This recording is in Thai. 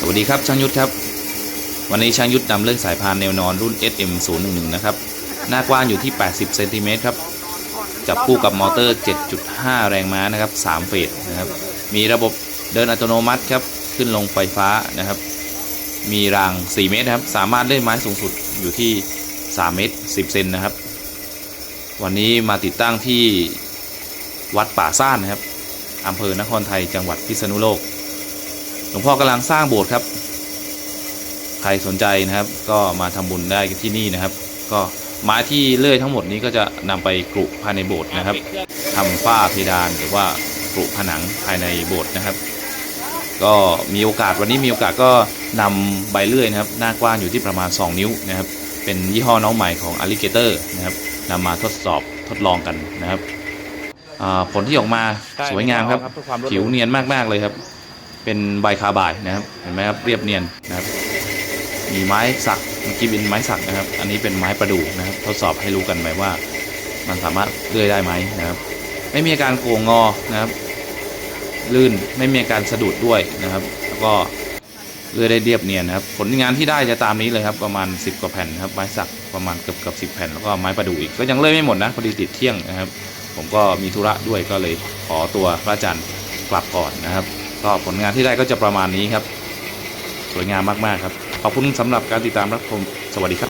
สวัสดีครับช่างยุทธครับ วันนี้ช่างยุทธนำเรื่องสายพานแนวนอนรุ่น SM 0 1 1 นะครับ หน้ากว้างอยู่ที่ 80เซนติเมตรครับ จับคู่กับมอเตอร์ 7.5 แรงม้านะครับ3เฟสนะครับ มีระบบเดินอัตโนมัติครับ ขึ้นลงไฟฟ้านะครับ มีราง 4 เมตรครับ สามารถเล่นไม้สูงสุดอยู่ที่ 3 เมตร 10 เซนนะครับ วันนี้มาติดตั้งที่วัดป่าซ่านนะครับอำเภอนครไทยจังหวัดพิษณุโลก หลวงพ่อกำลังสร้างโบสถ์ครับ ใครสนใจนะครับ ก็มาทำบุญได้ที่นี่นะครับ ก็ไม้ที่เลื่อยทั้งหมดนี้ก็จะนำไปกรุภายในโบสถ์นะครับทำฝ้าเพดานหรือว่ากรุผนังภายในโบสถ์นะครับ ก็มีโอกาสวันนี้มีโอกาสก็นำใบเลื่อยนะครับ หน้ากว้างอยู่ที่ประมาณ 2 นิ้วนะครับ เป็นยี่ห้อน้องใหม่ของ Alligator นะครับนำมาทดสอบทดลองกันนะครับอ่าผลที่ออกมาสวยงามครับ ผิวเนียนมากๆเลยครับ เป็นใบคาบายนะครับ เห็นไหมครับเรียบเนียนนะครับ มีไม้สักเมื่อกี้เป็นไม้สักนะครับ อันนี้เป็นไม้ประดู่นะครับ ทดสอบให้รู้กันไปว่า มันสามารถเลื่อยได้ไหมนะครับ ไม่มีอาการโก่งงอนะครับ ลื่นไม่มีอาการสะดุดด้วยนะครับ แล้วก็เลื่อยได้เรียบเนียนนะครับ ผลงานที่ได้จะตามนี้เลยครับ ประมาณ 10 กว่าแผ่นครับไม้สักประมาณเกือบเกือบสิแผ่นแล้วก็ไม้ประดู่อีกก็ยังเลื่อยไม่หมดนะพอดีติดเที่ยงนะครับ ผมก็มีธุระด้วยก็เลยขอตัวพระอาจารย์กลับก่อนนะครับ ก็ผลงานที่ได้ก็จะประมาณนี้ครับ สวยงามมาก ๆ ครับ ขอบคุณสำหรับการติดตามรับชมสวัสดีครับ